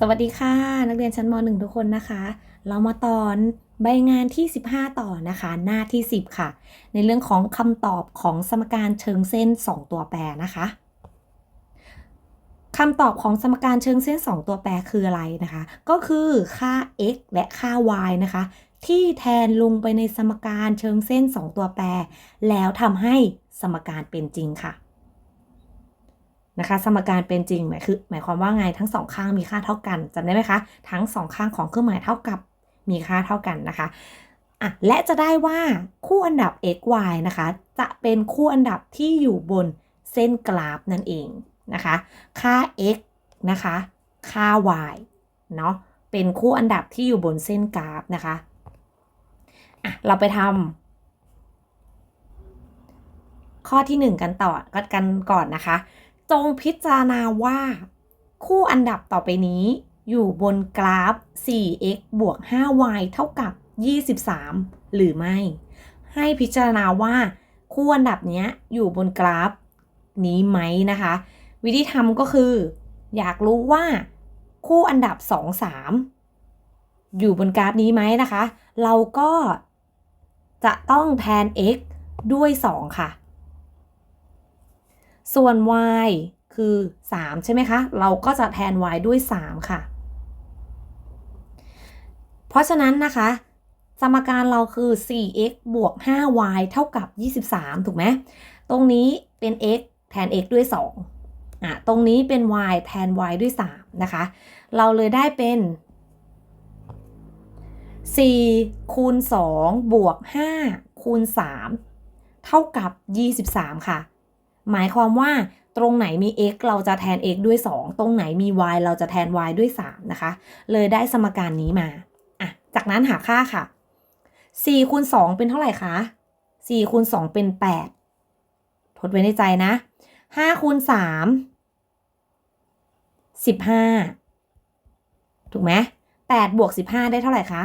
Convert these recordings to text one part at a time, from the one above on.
สวัสดีค่ะ นักเรียนชั้นม .1 ทุกคนนะคะ เรามาตอนใบงานที่ 15 ต่อนะคะ หน้าที่ 10 ค่ะ ในเรื่องของคำตอบของสมการเชิงเส้น 2 ตัวแปรนะคะคำตอบของสมการเชิงเส้น 2 ตัวแปรคืออะไรนะคะ ก็คือค่า x และค่า y นะคะ ที่แทนลงไปในสมการเชิงเส้น 2 ตัวแปร แล้วทำให้สมการเป็นจริงค่ะ นะคะ สมการเป็นจริงหมายคือหมายความว่าไงทั้งสองข้างมีค่าเท่ากันจำได้ไหมคะ ทั้งสองข้างของเครื่องหมายเท่ากับมีค่าเท่ากันนะคะอะและจะได้ว่าคู่อันดับ x y นะคะ จะเป็นคู่อันดับที่อยู่บนเส้นกราฟนั่นเองนะคะ ค่า x นะคะ ค่า y เนาะเป็นคู่อันดับที่อยู่บนเส้นกราฟนะคะอะเราไปทำข้อที่ 1 กันต่อกันก่อนนะคะ จงพิจารณาว่า คู่อันดับต่อไปนี้ อยู่บนกราฟ 4x บวก 5y เท่ากับ 23 หรือไม่ ให้พิจารณาว่า คู่อันดับนี้อยู่บนกราฟนี้ไหมนะคะ วิธีทำก็คือ อยากรู้ว่า คู่อันดับ 2 3 อยู่บนกราฟนี้ไหมนะคะ เราก็จะต้องแทน x ด้วย 2 ค่ะ ส่วน y คือ 3 ใช่ไหมคะ เราก็จะแทน y ด้วย 3 ค่ะ เพราะฉะนั้นนะคะ สมการเราคือ 4x บวก 5y เท่ากับ 23 ถูกไหม ตรงนี้เป็น x แทน x ด้วย 2อะ ตรงนี้เป็น y แทน y ด้วย 3 นะคะ เราเลยได้เป็น 4 คูณ 2 บวก 5 คูณ 3 เท่ากับ 23 ค่ะ หมายความว่าตรงไหนมี x เราจะแทน x ด้วย 2 ตรงไหนมี y เราจะแทน y ด้วย 3 นะคะ เลยได้สมการนี้มาอะจากนั้นหาค่าค่ะ4คูณ2เป็นเท่าไหร่คะ4คูณ2เป็น 8 ทดไว้ในใจนะ5คูณ3 15 ถูกไหม8บวก 15 ได้เท่าไหร่คะ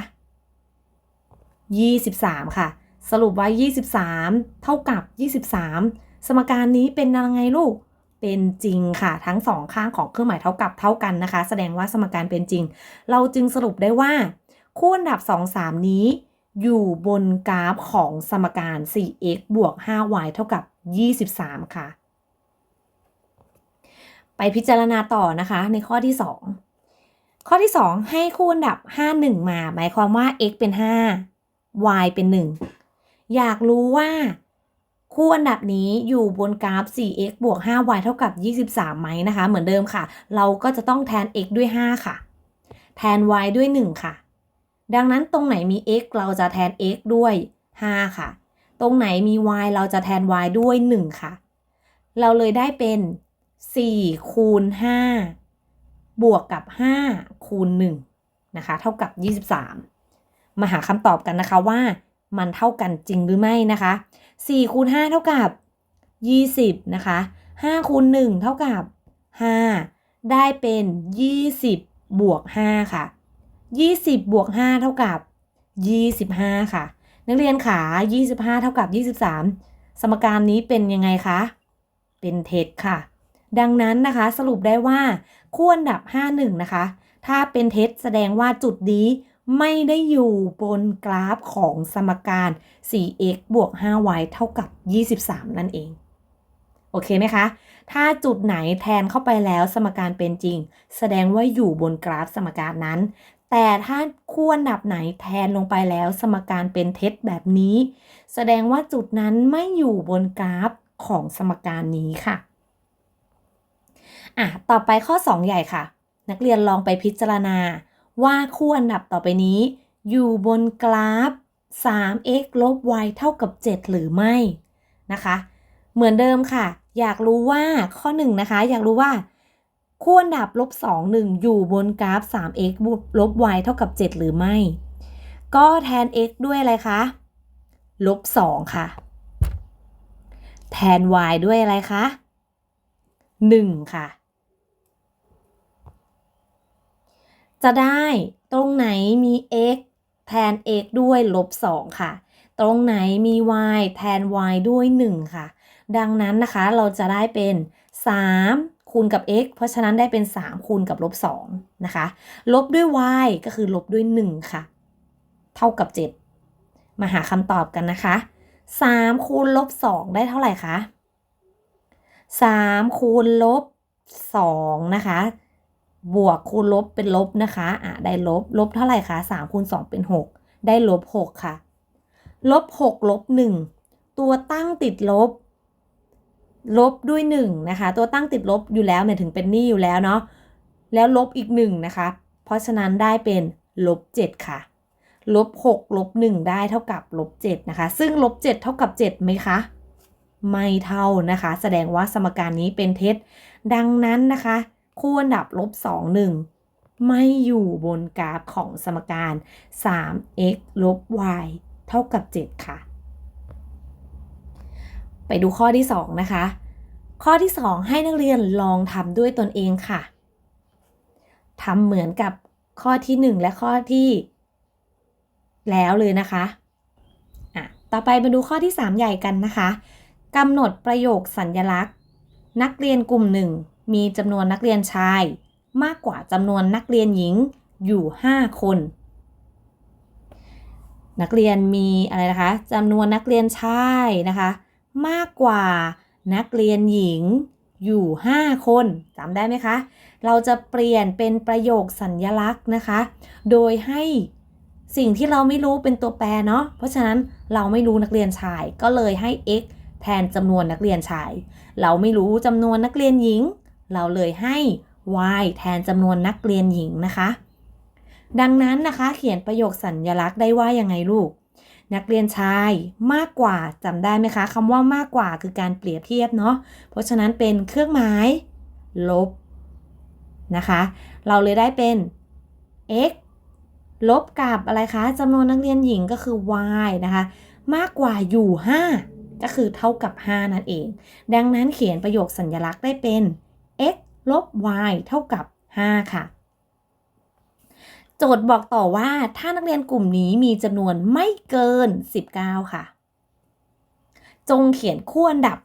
23 ค่ะ สรุปว่า 23 เท่ากับ 23 สมการนี้เป็นยังไงลูก เป็นจริงค่ะ ทั้งสองข้างของเครื่องหมายเท่ากับเท่ากันนะคะ แสดงว่าสมการเป็นจริง เราจึงสรุปได้ว่า คู่อันดับ 2 3 นี้ อยู่บนกราฟของสมการ 4x บวก 5y เท่ากับ 23 ค่ะ ไปพิจารณาต่อนะคะ ในข้อที่ 2 ข้อที่ 2 ให้คู่อันดับ 5 1 มา หมายความว่า x เป็น 5 y เป็น 1 อยากรู้ว่า คู่อันดับนี้อยู่บนกราฟ 4x บวก 5y เท่ากับ 23 ไหมนะคะ เหมือนเดิมค่ะ เราก็จะต้องแทน x ด้วย 5 ค่ะ แทน y ด้วย 1 ค่ะ ดังนั้นตรงไหนมี x เราจะแทน x ด้วย 5 ค่ะ ตรงไหนมี y เราจะแทน y ด้วย 1 ค่ะ เราเลยได้เป็น 4 คูณ 5 บวกกับ 5 คูณ 1 นะคะ เท่ากับ 23 มาหาคำตอบกันนะคะว่ามันเท่ากันจริงหรือไม่นะคะ 4คูณ5เท่ากับ 20 นะคะ5คูณ1เท่ากับ 5 ได้เป็น 20 บวก 5 ค่ะ 20 บวก 5 เท่ากับ 25 ค่ะ นักเรียนขา 25 เท่ากับ 23 สมการนี้เป็นยังไงคะ เป็นเท็จค่ะ ดังนั้นนะคะสรุปได้ว่า คู่อันดับ 51 นะคะ ถ้าเป็นเท็จแสดงว่าจุดนี้ ไม่ได้อยู่บนกราฟของสมการ 4x บวก 5y เท่ากับ 23 นั่นเอง โอเคไหมคะ ถ้าจุดไหนแทนเข้าไปแล้วสมการเป็นจริง แสดงว่าอยู่บนกราฟสมการนั้น แต่ถ้าคู่อันดับไหนแทนลงไปแล้วสมการเป็นเท็จแบบนี้ แสดงว่าจุดนั้นไม่อยู่บนกราฟของสมการนี้ค่ะ อะ ต่อไปข้อ 2 ใหญ่ค่ะ นักเรียนลองไปพิจารณา ว่าคู่อันดับต่อไปนี้ อยู่บนกราฟ 3x ลบ y เท่ากับ 7 หรือไม่นะคะ เหมือนเดิมค่ะ อยากรู้ว่าข้อ 1 นะคะ อยากรู้ว่า คู่อันดับลบ2 1 อยู่บนกราฟ 3x ลบ y เท่ากับ 7 หรือไม่ ก็แทน x ด้วยอะไรคะ ลบ 2 ค่ะ แทน y ด้วยอะไรคะ 1 ค่ะ จะได้ตรงไหนมี x แทน x ด้วยลบ2ค่ะ ตรงไหนมี y แทน y ด้วย 1 ค่ะ ดังนั้นนะคะเราจะได้เป็น 3 คูณกับ x เพราะฉะนั้นได้เป็น 3 คูณกับลบ2นะคะ ลบด้วย y ก็คือลบด้วย 1 ค่ะ เท่ากับ 7 มาหาคำตอบกันนะคะ 3 คูณลบ 2 ได้เท่าไหร่คะ 3 คูณลบ 2 นะคะ บวกคูณลบเป็นลบนะคะอะได้ลบลบเท่าไหร่คะ3คูณ2เป็น 6 ได้ลบ 6 ค่ะ ลบ 6 ลบ 1 ตัวตั้งติดลบ ลบด้วย1นะคะ ตัวตั้งติดลบอยู่แล้วหมายถึงเป็นหนี้อยู่แล้วเนาะ แล้วลบอีก1นะคะ เพราะฉะนั้นได้เป็นลบ 7 ค่ะ ลบ 6 ลบ 1 ได้เท่ากับลบ 7 นะคะ ซึ่งลบ 7 เท่ากับ 7ไหมคะไม่เท่านะคะ แสดงว่าสมการนี้เป็นเท็จ ดังนั้นนะคะ คู่อันดับลบ2 1 ไม่อยู่บนกราฟของสมการ 3x ลบ y เท่ากับ 7 ค่ะ ไปดูข้อที่ 2 นะคะ ข้อที่ 2 ให้นักเรียนลองทำด้วยตนเองค่ะทำเหมือนกับข้อที่ 1 และข้อที่ แล้วเลยนะคะอะต่อไปมาดูข้อที่ 3 ใหญ่กันนะคะกำหนดประโยคสัญญลักษณ์ นักเรียนกลุ่มหนึ่ง มีจำนวนนักเรียนชาย มากกว่าจำนวนนักเรียนหญิงอยู่ 5 คน นักเรียนมีอะไรนะคะจำนวนนักเรียนชายนะคะมากกว่านักเรียนหญิงอยู่ 5 คนจำได้ไหมคะ เราจะเปลี่ยนเป็นประโยคสัญญลักษณ์นะคะ โดยให้สิ่งที่เราไม่รู้เป็นตัวแปรเนาะ เพราะฉะนั้นเราไม่รู้นักเรียนชาย ก็เลยให้ x แทนจำนวนนักเรียนชาย เราไม่รู้จำนวนนักเรียนหญิง เราเลยให้ y แทนจำนวนนักเรียนหญิงนะคะ ดังนั้นนะคะเขียนประโยคสัญญลักษณ์ได้ว่ายังไงลูก นักเรียนชายมากกว่าจำได้ไหมคะคำว่ามากกว่าคือการเปรียบเทียบเนาะเพราะฉะนั้นเป็นเครื่องหมาย ลบนะคะ เราเลยได้เป็น x ลบกับอะไรคะจำนวนนักเรียนหญิงก็คือ y นะคะ มากกว่าอยู่ 5 ก็คือเท่ากับ 5 นั่นเอง ดังนั้นเขียนประโยคสัญญลักษณ์ได้เป็น x ลบ y เท่ากับ 5 ค่ะ โจทย์บอกต่อว่าถ้านักเรียนกลุ่มนี้มีจำนวนไม่เกิน 19 ค่ะ จงเขียนคู่อันดับ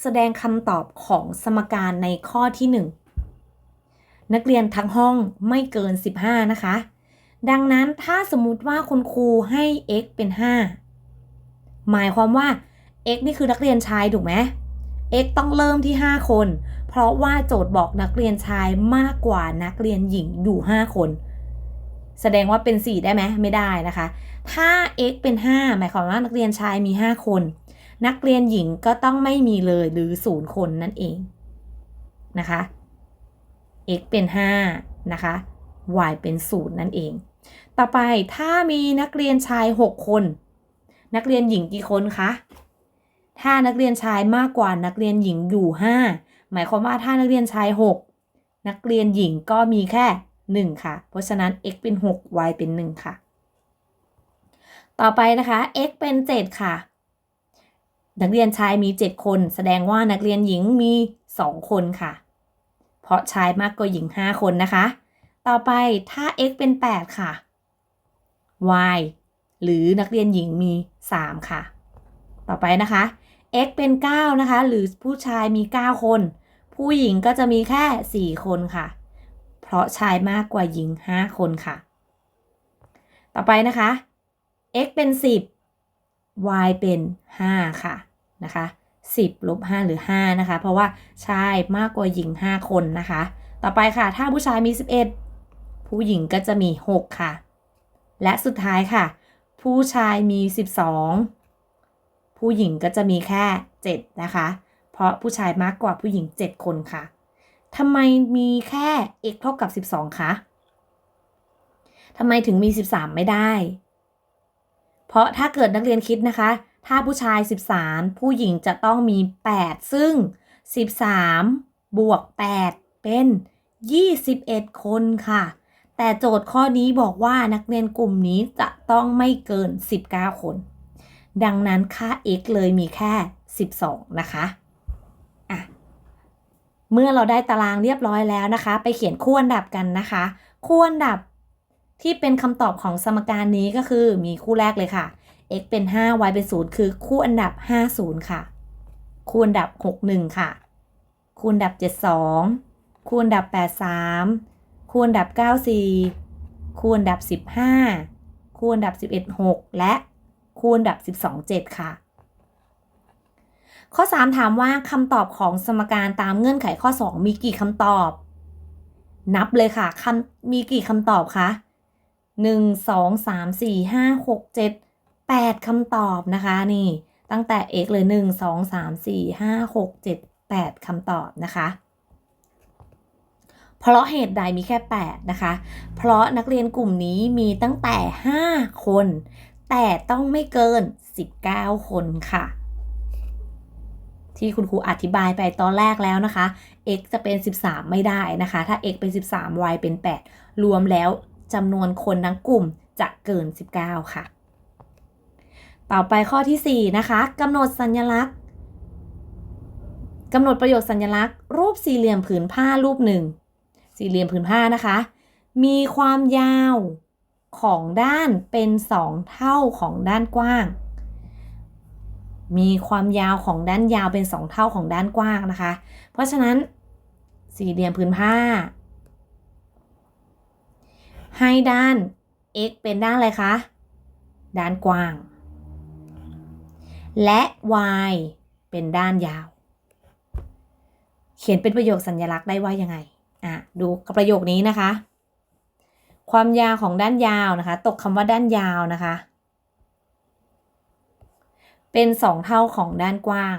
แสดงคำตอบของสมการในข้อที่ 1 นักเรียนทั้งห้องไม่เกิน 15 นะคะ ดังนั้นถ้าสมมุติว่าคุณครูให้ x เป็น 5 หมายความว่า x นี่คือนักเรียนชายถูกไหม x ต้องเริ่มที่ 5 คน เพราะว่าโจทย์บอกนักเรียนชายมากกว่านักเรียนหญิงอยู่ 5 คน แสดงว่าเป็น 4 ได้ไหมไม่ได้นะคะ ถ้า x เป็น 5 หมายความว่านักเรียนชายมี 5 คน นักเรียนหญิงก็ต้องไม่มีเลยหรือ 0 คนนั่นเองนะคะ x เป็น 5 นะคะ y เป็น 0 นั่นเอง ต่อไปถ้ามีนักเรียนชาย 6 คน นักเรียนหญิงกี่คนคะถ้านักเรียนชายมากกว่านักเรียนหญิงอยู่ 5 หมายความว่าถ้านักเรียนชาย 6 นักเรียนหญิงก็มีแค่ 1 ค่ะ เพราะฉะนั้น x เป็น 6 y เป็น 1 ค่ะ ต่อไปนะคะ x เป็น 7 ค่ะ นักเรียนชายมี 7 คน แสดงว่านักเรียนหญิงมี 2 คนค่ะ เพราะชายมากกว่าหญิง 5 คนนะคะ ต่อไปถ้า x เป็น 8 ค่ะ y หรือนักเรียนหญิงมี 3 ค่ะ ต่อไปนะคะ x เป็น 9 นะคะ หรือผู้ชายมี 9 คน ผู้หญิงก็จะมีแค่ 4 คนค่ะ เพราะชายมากกว่าหญิง 5 คนค่ะ ต่อไปนะคะ x เป็น 10 y เป็น 5 ค่ะนะคะ10ลบ5หรือ 5 นะคะ เพราะว่าชายมากกว่าหญิง 5 คนนะคะ ต่อไปค่ะ ถ้าผู้ชายมี 11 ผู้หญิงก็จะมี 6 ค่ะ และสุดท้ายค่ะ ผู้ชายมี 12 ผู้หญิงก็จะมีแค่ 7 นะคะ เพราะผู้ชายมากกว่าผู้หญิง 7 คนค่ะทำไมมีแค่ x เท่ากับ 12 คะทำไมถึงมี 13 ไม่ได้ เพราะถ้าเกิดนักเรียนคิดนะคะ ถ้าผู้ชาย 13 ผู้หญิงจะต้องมี 8 ซึ่ง 13 บวก 8 เป็น 21 คนค่ะ แต่โจทย์ข้อนี้บอกว่านักเรียนกลุ่มนี้จะต้องไม่เกิน 19 คน ดังนั้นค่า x เลยมีแค่ 12 นะคะอะ เมื่อเราได้ตารางเรียบร้อยแล้วนะคะ ไปเขียนคู่อันดับกันนะคะ คู่อันดับที่เป็นคำตอบของสมการนี้ก็คือมีคู่แรกเลยค่ะ x เป็น 5 y เป็น 0 คือคู่อันดับ 50 ค่ะ คู่อันดับ 61 ค่ะ คู่อันดับ 72 คูณดับ 83 คูณดับ 94 คูณดับ 15 คูณดับ 11 6 และคูณดับ 12 7 ค่ะ ข้อ 3 ถามว่าคำตอบของสมการตามเงื่อนไขข้อ 2 มีกี่คำตอบ นับเลยค่ะคำมีกี่คำตอบคะ1 2 3 4 5 6 7 8คำตอบนะคะนี่ตั้งแต่ x เลย 1 2 3 4 5 6 7 8คำตอบนะคะเพราะเหตุใดมีแค่ 8 นะคะ เพราะนักเรียนกลุ่มนี้มีตั้งแต่ 5 คน แต่ต้องไม่เกิน 19 คนค่ะ ที่คุณครูอธิบายไปตอนแรกแล้วนะคะ x จะเป็น 13 ไม่ได้นะคะ ถ้า x เป็น 13 y เป็น 8 รวมแล้วจำนวนคนทั้งกลุ่มจะเกิน 19 ค่ะ ต่อไปข้อที่ 4 นะคะกำหนดสัญลักษณ์กำหนดประโยชน์สัญลักษณ์ รูปสี่เหลี่ยมผืนผ้ารูปหนึ่ง สี่เหลี่ยมผืนผ้านะคะ มีความยาวของด้านเป็น 2 เท่าของด้านกว้าง มีความยาวของด้านยาวเป็น 2 เท่าของด้านกว้างนะคะ เพราะฉะนั้นสี่เหลี่ยมผืนผ้า ให้ด้าน x เป็นด้านอะไรคะ ด้านกว้าง และ y เป็นด้านยาว เขียนเป็นประโยคสัญลักษณ์ได้ว่ายังไง อะ ดูกับประโยคนี้นะคะ ความยาวของด้านยาวนะคะ ตกคำว่าด้านยาวนะคะ เป็นสองเท่าของด้านกว้าง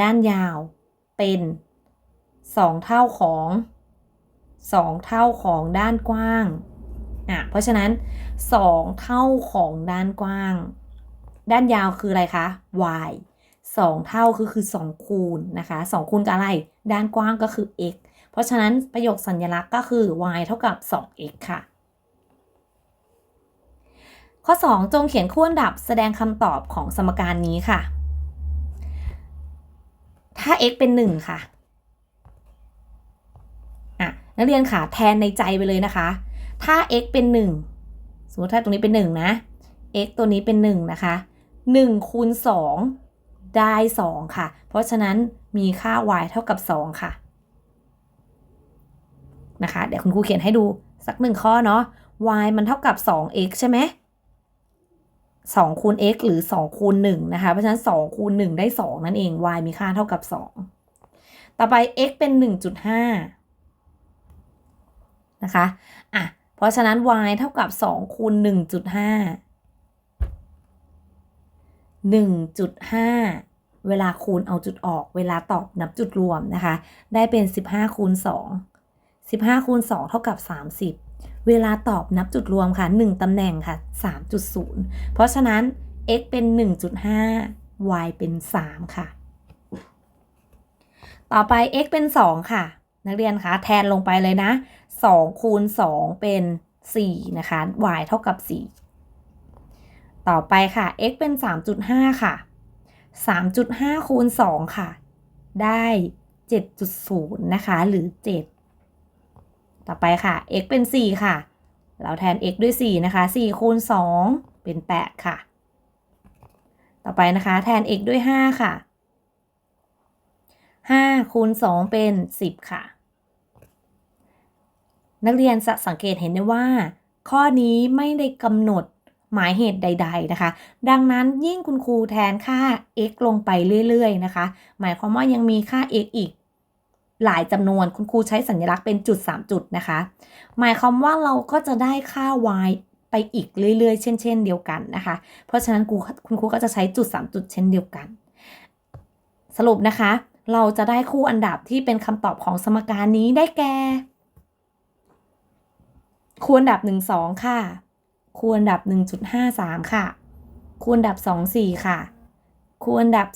ด้านยาวเป็นสองเท่าของสองเท่าของด้านกว้างอะเพราะฉะนั้นสองเท่าของด้านกว้าง ด้านยาวคืออะไรคะ y สองเท่าคือคือสองคูณนะคะสองคูณกับอะไร ด้านกว้างก็คือ x เพราะฉะนั้นประโยคสัญลักษณ์ก็คือ y เท่ากับ 2x ค่ะ ข้อ 2 จงเขียนคู่อันดับแสดงคำตอบของสมการนี้ค่ะ ถ้า x เป็น 1 ค่ะอะ นักเรียนค่ะ แทนในใจไปเลยนะคะ ถ้า x เป็น 1 สมมติถ้าตรงนี้เป็น 1 นะ x ตัวนี้เป็น 1 นะคะ 1 คูณ 2 ได้ 2 ค่ะ เพราะฉะนั้นมีค่า y เท่ากับ 2 ค่ะ นะคะ เดี๋ยวคุณครูเขียนให้ดูสักหนึ่งข้อเนาะ y มันเท่ากับ 2x ใช่ไหม 2คูณ x หรือ2คูณ1นะคะ เพราะฉะนั้น2คูณ1ได้ 2 นั่นเอง y มีค่าเท่ากับ 2 ต่อไป x เป็น 1.5 นะคะ อะ เพราะฉะนั้น y เท่ากับ2คูณ1.5 1.5 เวลาคูณเอาจุดออก เวลาตอบนับจุดรวมนะคะ ได้เป็น 15คูณ2 15คูณ2เท่ากับ 30 เวลาตอบนับจุดรวมค่ะ 1ตำแหน่งค่ะ 3.0 เพราะฉะนั้น x เป็น 1.5 y เป็น 3 ค่ะ ต่อไป x เป็น 2 ค่ะ นักเรียนคะแทนลงไปเลยนะ 2 คูณ 2 เป็น 4 นะคะ y เท่ากับ 4 ต่อไปค่ะ x เป็น 3.5 ค่ะ 3.5 คูณ 2 ค่ะ ได้ 7.0 นะคะ หรือ 7 ต่อไปค่ะ x เป็น 4 ค่ะ เราแทน x ด้วย 4 นะคะ 4 คูณ 2 เป็น 8 ค่ะ ต่อไปนะคะ แทน x ด้วย 5 ค่ะ 5 คูณ 2 เป็น 10 ค่ะ นักเรียนจะสังเกตเห็นได้ว่า ข้อนี้ไม่ได้กำหนดหมายเหตุใด ๆ นะคะ ดังนั้นยิ่งคุณครูแทนค่า x ลงไปเรื่อย ๆ นะคะ หมายความว่ายังมีค่า x อีก หลายจำนวนคุณครูใช้สัญลักษณ์เป็นจุด 3 จุดนะคะ หมายความว่าเราก็จะได้ค่า y ไปอีกเรื่อยๆ เช่นเช่นเดียวกันนะคะ เพราะฉะนั้นครูคุณครูก็จะใช้จุด 3 จุดเช่นเดียวกัน สรุปนะคะ เราจะได้คู่อันดับที่เป็นคำตอบของสมการนี้ได้แก่คู่อันดับ1 2 ค่ะ คูณดับ 1.53 ค่ะ คูณดับ 24 ค่ะ คูณดับ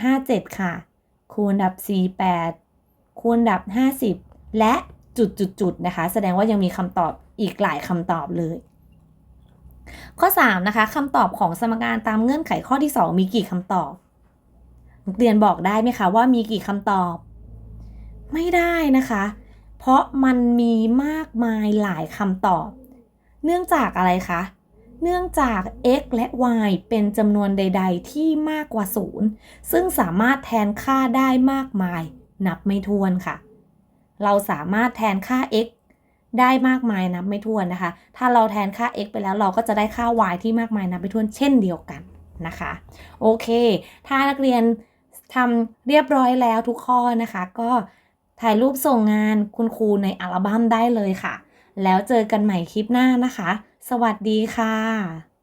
3.57 ค่ะ คูณดับ 48 คูณดับ 50 และจุดๆๆนะคะ แสดงว่ายังมีคำตอบอีกหลายคำตอบเลย ข้อ 3 นะคะคำตอบของสมการตามเงื่อนไขข้อที่ 2 มีกี่คำตอบนักเรียนบอกได้ไหมคะว่ามีกี่คำตอบ ไม่ได้นะคะ เพราะมันมีมากมายหลายคำตอบ เนื่องจากอะไรคะเนื่องจาก x และ y เป็นจำนวนใด ๆ ที่มากกว่า 0 ซึ่งสามารถแทนค่าได้มากมาย นับไม่ถ้วนค่ะ เราสามารถแทนค่า x ได้มากมายนับไม่ถ้วนนะคะ ถ้าเราแทนค่า x ไปแล้วเราก็จะได้ค่า y ที่มากมายนับไม่ถ้วนเช่นเดียวกันนะคะ โอเค ถ้านักเรียนทำเรียบร้อยแล้วทุกข้อนะคะ ก็ถ่ายรูปส่งงานคุณครูในอัลบั้มได้เลยค่ะ แล้วเจอกันใหม่คลิปหน้านะคะ สวัสดีค่ะ